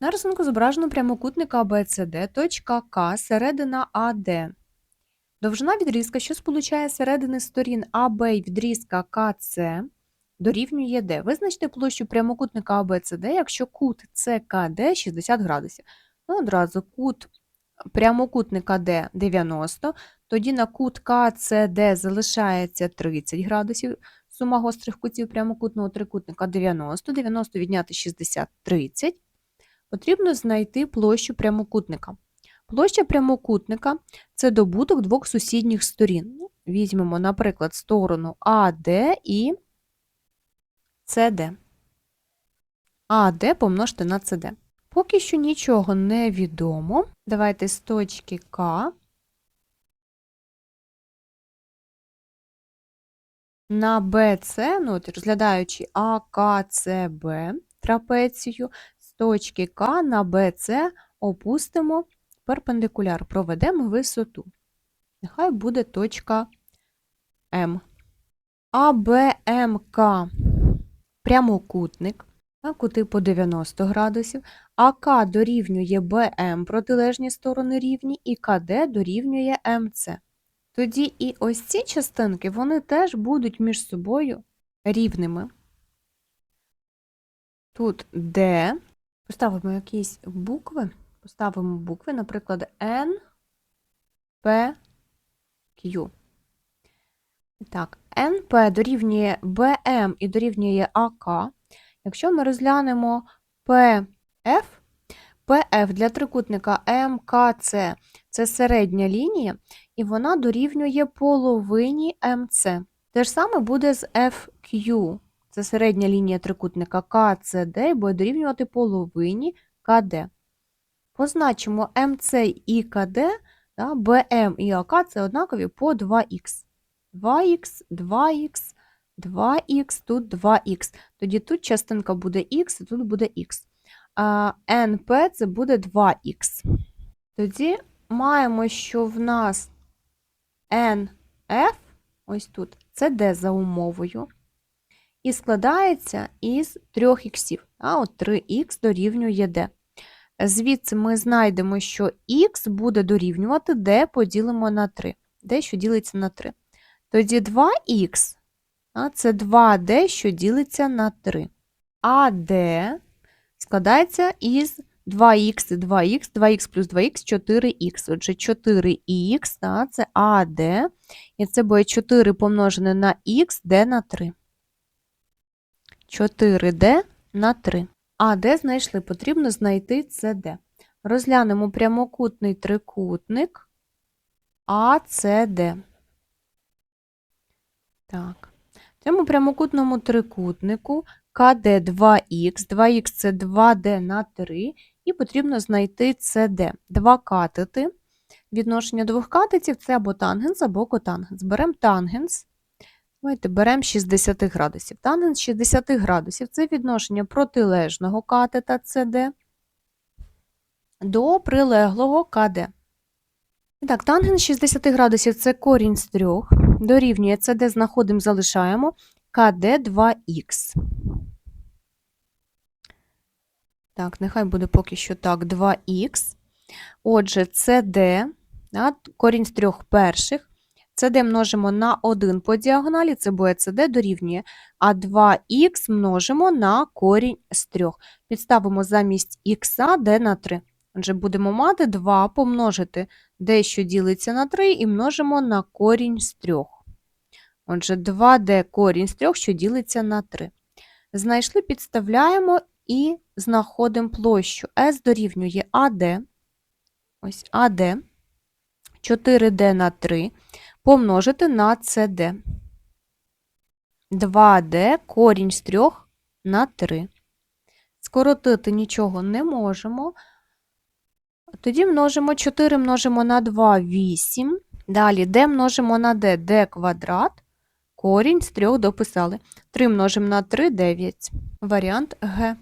На рисунку зображено прямокутника ABCD, точка К, середина АД. Довжина відрізка, що сполучає середини сторін АБ і відрізка КЦ, дорівнює D. Визначте площу прямокутника ABCD, якщо кут ЦКД 60 градусів. Ну, одразу кут прямокутника D 90, тоді на кут КЦД залишається 30 градусів. Сума гострих кутів прямокутного трикутника 90, 90 відняти 60 – 30. Потрібно знайти площу прямокутника. Площа прямокутника – це добуток двох сусідніх сторін. Ну, Візьмемо, наприклад, сторону АД і СД. АД помножте на СД. Поки що нічого не відомо. Давайте з точки К на БЦ, ну, розглядаючи АКЦБ трапецію, точки К на БЦ опустимо перпендикуляр, проведемо висоту. Нехай буде точка М. АБМК прямокутник, кути по 90 градусів, АК дорівнює БМ протилежні сторони рівні, і КД дорівнює МЦ. Тоді і ось ці частинки, вони теж будуть між собою рівними. Тут D, поставимо якісь букви, поставимо букви, наприклад, N, P, Q. Так, NP дорівнює BM і дорівнює AK. Якщо ми розглянемо PF, PF для трикутника МКЦ це середня лінія, і вона дорівнює половині МЦ. Те ж саме буде з FQ. Це середня лінія трикутника КЦД і буде дорівнювати половині КД. Позначимо МЦ і КД, да, БМ і АК це однакові по 2х. 2х, 2х, 2х, тут 2х. Тоді тут частинка буде х, тут буде х. А НП це буде 2х. Тоді маємо, що в нас NF, ось тут, це D за умовою, і складається із 3 х. А от 3х дорівнює D. Звідси ми знайдемо, що х буде дорівнювати d поділимо на 3. d, що ділиться на 3. Тоді 2х це 2d, що ділиться на 3. А d складається із 2х і 2х, 2х плюс 2х 4х. Отже, 4х це АД, і це буде 4 помножене на х, d на 3. 4d на 3. АД знайшли, потрібно знайти CD. Розглянемо прямокутний трикутник АЦД. Так. В цьому прямокутному трикутнику КД 2х, 2х це 2D на 3, і потрібно знайти CD. Два катети. Відношення двох катетів це або тангенс, або котангенс. Беремо тангенс. Давайте беремо 60 градусів. Тангенс 60 градусів це відношення протилежного катета CD до прилеглого КД. І так, тангенс 60 градусів це корінь з 3, дорівнює CD, знаходимо, залишаємо КД 2х. Так, нехай буде поки що так, 2х. Отже, CD, корінь з трьох перших, CD множимо на 1 по діагоналі, це буде CD дорівнює, а 2х множимо на корінь з 3. Підставимо замість х d на 3. Отже, будемо мати 2 помножити d, що ділиться на 3, і множимо на корінь з 3. Отже, 2d корінь з 3, що ділиться на 3. Знайшли, підставляємо і знаходимо площу. S дорівнює AD. Ось AD. 4D на 3 помножити на CD. 2D корінь з 3 на 3. Скоротити нічого не можемо. Тоді множимо 4 множимо на 2 8. Далі d множимо на d d квадрат. Корінь з 3 дописали. 3 множимо на 3 9. Варіант Г.